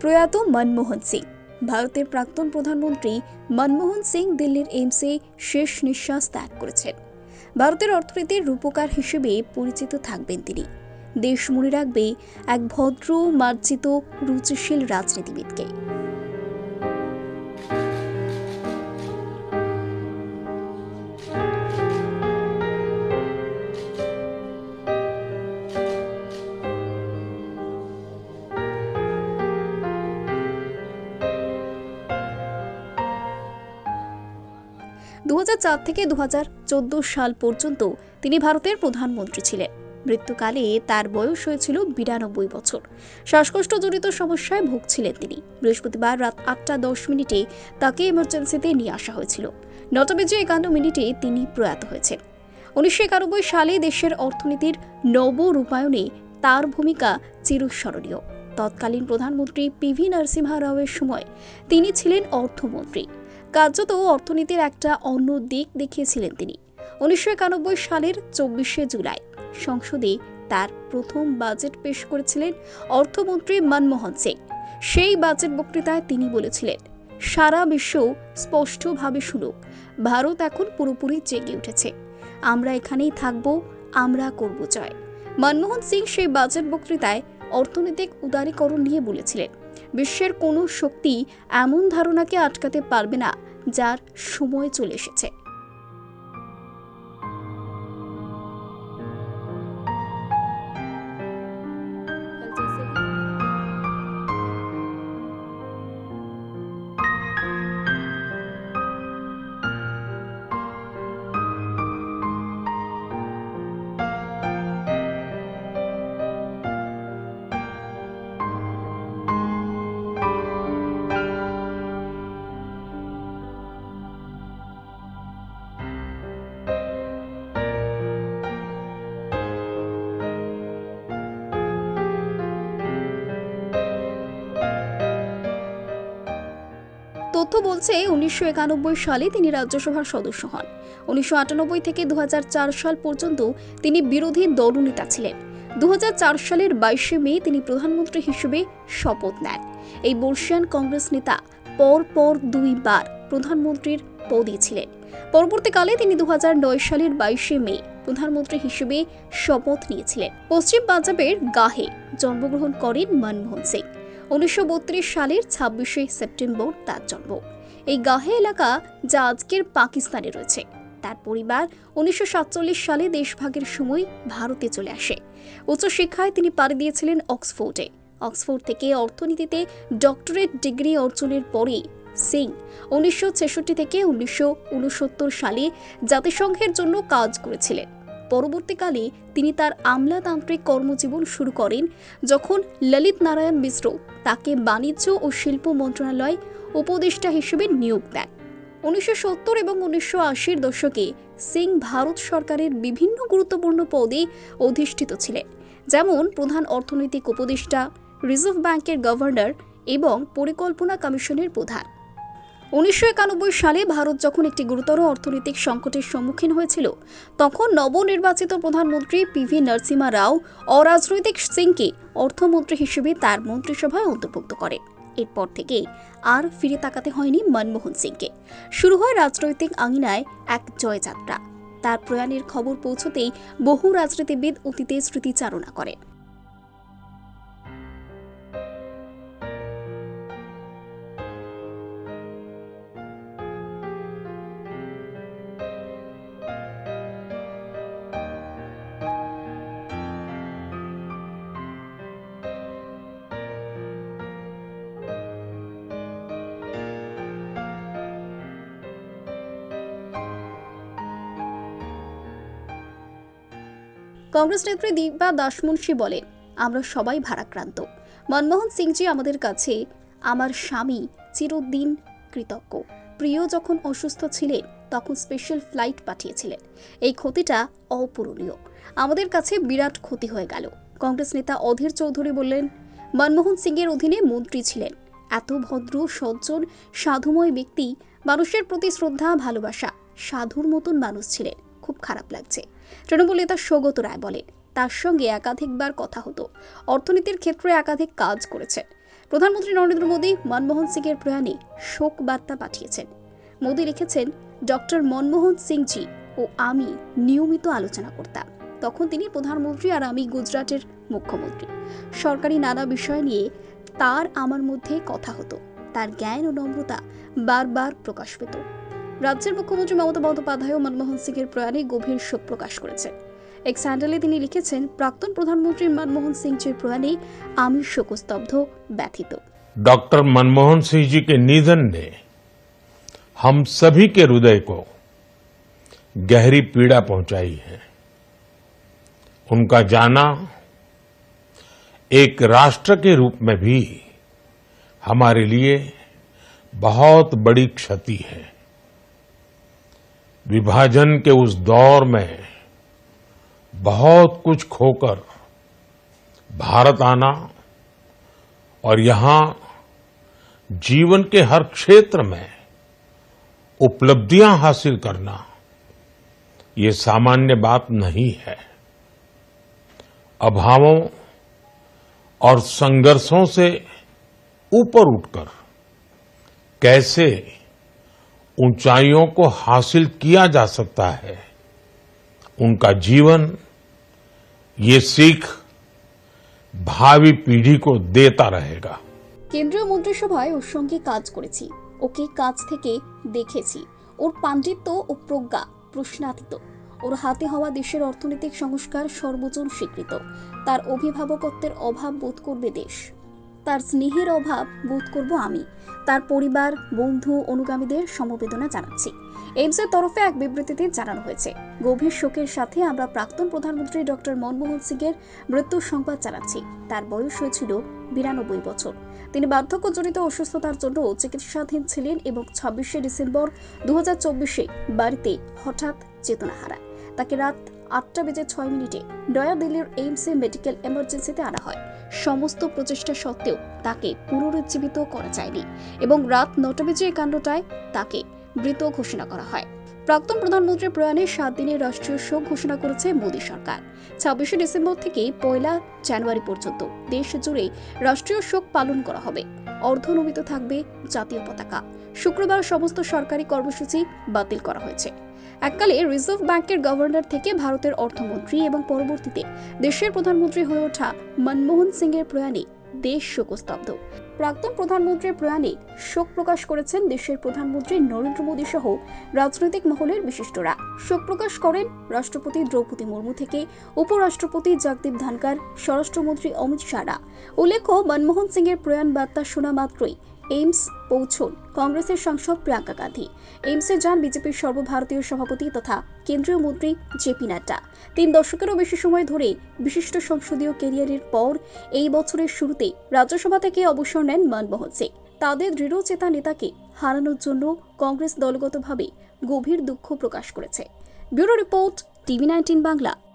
প্রয়াত মনমোহন সিং। ভারতের প্রাক্তন প্রধানমন্ত্রী মনমোহন সিং দিল্লির এইমসে শেষ নিঃশ্বাস ত্যাগ করেছেন। ভারতের অর্থনীতির রূপকার হিসেবে পরিচিত থাকবেন তিনি। দেশ মনে রাখবে এক ভদ্র, মার্জিত, রুচিশীল রাজনীতিবিদকে। দু হাজার চার থেকে দু হাজার চোদ্দ সাল পর্যন্ত তিনি ভারতের প্রধানমন্ত্রী ছিলেন। মৃত্যুকালে তার বয়স হয়েছিল বিরানব্বই বছর। শ্বাসকষ্টজনিত সমস্যায় ভুগছিলেন তিনি। বৃহস্পতিবার রাত আটটা দশ মিনিটে তাকে এমার্জেন্সিতে নিয়ে আসা হয়েছিল। নটা বেজে একান্ন মিনিটে তিনি প্রয়াত হয়েছেন। উনিশশো একানব্বই সালে দেশের অর্থনীতির নব রূপায়ণে তার ভূমিকা চিরস্মরণীয়। তৎকালীন প্রধানমন্ত্রী পিভি নরসিমহা রাওয়ের সময় তিনি ছিলেন অর্থমন্ত্রী। কার্যত অর্থনীতির একটা অন্য দিক দেখিয়েছিলেন তিনি। উনিশশো একানব্বই সালের চব্বিশে জুলাই সংসদে তার প্রথম বাজেট পেশ করেছিলেন অর্থমন্ত্রী মনমোহন সিং। সেই বাজেট বক্তৃতায় তিনি বলেছিলেন, সারা বিশ্ব স্পষ্টভাবে শুনুক, ভারত এখন পুরোপুরি জেগে উঠেছে। আমরা এখানেই থাকব, আমরা করব জয়। মনমোহন সিং সেই বাজেট বক্তৃতায় অর্থনৈতিক উদারীকরণ নিয়ে বলেছিলেন বিশ্বের কোনো শক্তি এমন ধারণাকে আটকাতে পারবে না যার সময় চলে এসেছে। তথ্য বলছে, উনিশশো একানব্বই সালে তিনি রাজ্যসভার সদস্য হন। উনিশশো আটানব্বই থেকে দু হাজার চার সাল পর্যন্ত তিনি বিরোধী দলনেতা ছিলেন। দু হাজার চার সালের বাইশে মে তিনি প্রধানমন্ত্রী হিসেবে শপথ নেন। এই বর্ষিয়ান কংগ্রেস নেতা পর পর দুইবার প্রধানমন্ত্রীর পদে ছিলেন। পরবর্তীকালে তিনি দু হাজার নয় সালের বাইশে মে প্রধানমন্ত্রী হিসেবে শপথ নিয়েছিলেন। পশ্চিম পাঞ্জাবের গাহে জন্মগ্রহণ করেন মনমোহন সিং। উনিশশো বত্রিশ সালের ছাব্বিশে সেপ্টেম্বর তার জন্ম। এই গাহে এলাকা যা আজকের পাকিস্তানে রয়েছে। তার পরিবার উনিশশো সাতচল্লিশ সালে দেশভাগের সময় ভারতে চলে আসে। উচ্চশিক্ষায় তিনি পাড়ি দিয়েছিলেন অক্সফোর্ডে। অক্সফোর্ড থেকে অর্থনীতিতে ডক্টরেট ডিগ্রি অর্জনের পরে সিং উনিশশো ছেষট্টি থেকে উনিশশো উনসত্তর সালে জাতিসংঘের জন্য কাজ করেছিলেন। পরবর্তীকালে তিনি তার আমলাতান্ত্রিক কর্মজীবন শুরু করেন যখন ললিত নারায়ণ মিশ্র তাকে বাণিজ্য ও শিল্প মন্ত্রণালয় উপদেষ্টা হিসেবে নিয়োগ দেন। উনিশশো সত্তর এবং উনিশশো আশির দশকে সিং ভারত সরকারের বিভিন্ন গুরুত্বপূর্ণ পদে অধিষ্ঠিত ছিলেন, যেমন প্রধান অর্থনৈতিক উপদেষ্টা, রিজার্ভ ব্যাংকের গভর্নর এবং পরিকল্পনা কমিশনের প্রধান। উনিশশো একানব্বই সালে ভারত যখন একটি গুরুতর অর্থনৈতিক সংকটের সম্মুখীন হয়েছিল, তখন নবনির্বাচিত প্রধানমন্ত্রী পিভি নরসিমা রাও অরাজনৈতিক সিংকে অর্থমন্ত্রী হিসেবে তার মন্ত্রিসভায় অন্তর্ভুক্ত করে এরপর থেকে আর ফিরে তাকাতে হয়নি মনমোহন সিংকে। শুরু হয় রাজনৈতিক আঙিনায় এক জয়যাত্রা। তার প্রয়াণের খবর পৌঁছতেই বহু রাজনীতিবিদ অতীতে স্মৃতিচারণা করেন। কংগ্রেস নেত্রী দীপা দাসমুন্সী বলেন, আমরা সবাই ভারাক্রান্ত। মনমোহন সিংজি আমাদের কাছে আমার স্বামী চিরদিন কৃতজ্ঞ। প্রিয় যখন অসুস্থ ছিলেন, তখন স্পেশাল ফ্লাইট পাঠিয়েছিলেন। এই ক্ষতিটা অপূরণীয়। আমাদের কাছে বিরাট ক্ষতি হয়ে গেল। কংগ্রেস নেতা অধীর চৌধুরী বললেন, মনমোহন সিংয়ের অধীনে মন্ত্রী ছিলেন। এত ভদ্র, সজ্জন, সাধুময় ব্যক্তি, মানুষের প্রতি শ্রদ্ধা, ভালোবাসা, সাধুর মতন মানুষ ছিলেন। খুব খারাপ লাগছে। তৃণমূল নেতা সৌগত রায় বলেন, তার সঙ্গে একাধিকবার কথা হতো। অর্থনীতির ক্ষেত্রে একাধিক কাজ করেছেন। প্রধানমন্ত্রী নরেন্দ্র মোদী মনমোহন সিংয়ের প্রয়াণে শোক বার্তা পাঠিয়েছেন। মোদী লিখেছেন, ডক্টর মনমোহন সিংজি ও আমি নিয়মিত আলোচনা করতাম। তখন তিনি প্রধানমন্ত্রী আর আমি গুজরাটের মুখ্যমন্ত্রী। সরকারি নানা বিষয় নিয়ে তার আমার মধ্যে কথা হতো। তার জ্ঞান ও নম্রতা বারবার প্রকাশ পেত। রাজ্যের মুখ্যমন্ত্রী মমতা বন্দ্যোপাধ্যায়ও মনমোহন সিংয়ের প্রয়াণে গভীর শোক প্রকাশ করেছেন এক স্যান্ডেলে তিনি লিখেছেন প্রাক্তন প্রধানমন্ত্রী মনমোহন সিংজির প্রয়াণে আমি শোকস্তব্ধ ব্যথিত डॉक्टर मनमोहन सिंह जी के निधन ने हम सभी के हृदय को गहरी पीड़ा पहुंचाई है उनका जाना एक राष्ट्र के रूप में भी हमारे लिए बहुत बड़ी क्षति है विभाजन के उस दौर में बहुत कुछ खोकर भारत आना और यहाँ जीवन के हर क्षेत्र में उपलब्धियाँ हासिल करना, ये सामान्य बात नहीं है। अभावों और संघर्षों से ऊपर उठकर कैसे ऊंचाइयों को हासिल किया जा सकता है उनका जीवन ये सीख भावी पीढ़ी को देता रहेगा কেন্দ্রীয় মন্ত্রিসভায় ওর সঙ্গে কাজ করেছি ওকে কাছ থেকে দেখেছি ওর পাণ্ডিত্য ও প্রজ্ঞা প্রশ্নাতীত ওর হাতে হওয়া দেশের অর্থনৈতিক সংস্কার সর্বজন স্বীকৃত তার অভিভাবকত্বের অভাব বোধ করবে দেশ তার স্নেহের অভাব বোধ করব আমি। তার পরিবার, বন্ধু, অনুগামীদের সমবেদনা জানাচ্ছি। এইমসের তরফে এক বিবৃতিতে জানানো হয়েছে, গভীর শোকের সাথে আমরা প্রাক্তন প্রধানমন্ত্রী ডক্টর মনমোহন সিংয়ের মৃত্যুর সংবাদ জানাচ্ছি। তার বয়স হয়েছিল বিরানব্বই বছর। তিনি বার্ধক্যজনিত অসুস্থতার জন্য চিকিৎসাধীন ছিলেন এবং ছাব্বিশে ডিসেম্বর দু বাড়িতে হঠাৎ চেতনা হারায় তাকে রাত আটটা বেজে ছয় মিনিটে নয়াদিল্লির এইমসে মেডিকেল এমার্জেন্সিতে আনা হয়। সমস্ত প্রচেষ্টা সত্ত্বেও তাকে পুনরুজ্জীবিত করা যায়নি এবং রাত নটা বেজে একান্নটায় তাকে মৃত ঘোষণা করা হয়। প্রাক্তন প্রধানমন্ত্রীর প্রয়াণে সাত দিনের রাষ্ট্রীয় শোক ঘোষণা করেছে মোদী সরকার। ছাব্বিশে ডিসেম্বর থেকে পয়লা জানুয়ারি পর্যন্ত দেশ জুড়ে রাষ্ট্রীয় শোক পালন করা হবে। অর্ধনমিত থাকবে জাতীয় পতাকা। শুক্রবার সমস্ত সরকারি কর্মসূচি বাতিল করা হয়েছে। এককালে রিজার্ভ ব্যাংকের গভর্নর থেকে ভারতের অর্থমন্ত্রী এবং পরবর্তীতে দেশের প্রধানমন্ত্রী হয়ে ওঠা মনমোহন সিং এর প্রয়াণে দেশ শোকস্তব্ধ। প্রাক্তন প্রধানমন্ত্রীর প্রয়াণে শোক প্রকাশ করেছেন দেশের প্রধানমন্ত্রী নরেন্দ্র মোদী সহ রাজনৈতিক মহলের বিশিষ্টরা। শোক প্রকাশ করেন রাষ্ট্রপতি দ্রৌপদী মুর্মু থেকে উপরাষ্ট্রপতি জগদীপ ধনকর স্বরাষ্ট্রমন্ত্রী অমিত শাহরা। উল্লেখ্য, মনমোহন সিং এর প্রয়াণ বার্তা শোনা মাত্রই এইমস পৌঁছন। কংগ্রেসের সাংসদ প্রিয়াঙ্কা গান্ধী। এইমসে যান বিজেপির সর্বভারতীয় সভাপতি তথা কেন্দ্রীয় মন্ত্রী জেপি নাড্ডা। তিন দশকেরও বেশি সময় ধরে বিশিষ্ট সংসদীয় ক্যারিয়ারের পর এই বছরের শুরুতে রাজ্যসভা থেকে অবসর নেন মনমোহন সিং। তাদের দৃঢ়চেতা নেতাকে হারানোর জন্য কংগ্রেস দলগতভাবে গভীর দুঃখ প্রকাশ করেছে। Bureau report TV nineteen Bangla.